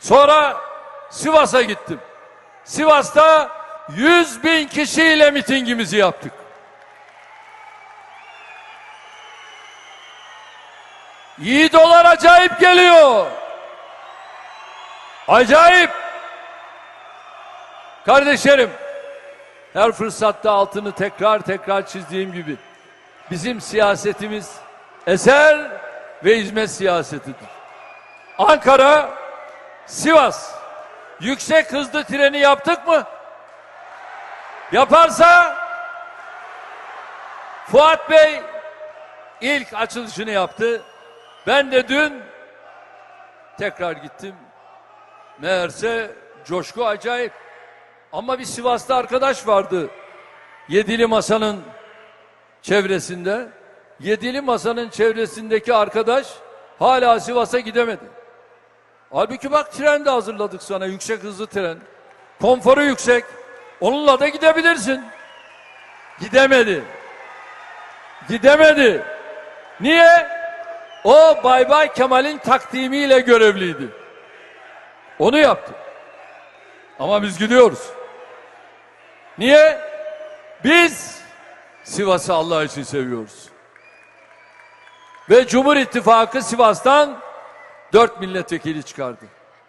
Sonra Sivas'a gittim. Sivas'ta 100 bin kişiyle mitingimizi yaptık. Yiğidolar acayip geliyor. Acayip. Kardeşlerim, her fırsatta altını tekrar tekrar çizdiğim gibi bizim siyasetimiz eser ve hizmet siyasetidir. Ankara, Sivas yüksek hızlı treni yaptık mı? Yaparsa Fuat Bey ilk açılışını yaptı. Ben de dün tekrar gittim. Meğerse coşku acayip. Ama bir Sivas'ta arkadaş vardı. Yedili Masa'nın çevresinde. Yedili Masa'nın çevresindeki arkadaş hala Sivas'a gidemedi. Halbuki bak tren de hazırladık sana. Yüksek hızlı tren. Konforu yüksek. Onunla da gidebilirsin. Gidemedi. Gidemedi. Niye? O Bay Bay Kemal'in takdimiyle görevliydi. Onu yaptı. Ama biz gidiyoruz. Niye? Biz Sivas'ı Allah için seviyoruz. Ve Cumhur İttifakı Sivas'tan dört milletvekili çıkardı.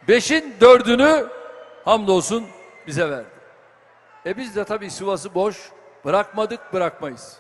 Beşin dördünü hamdolsun bize verdi. E biz de tabii Sivas'ı boş bırakmadık bırakmayız.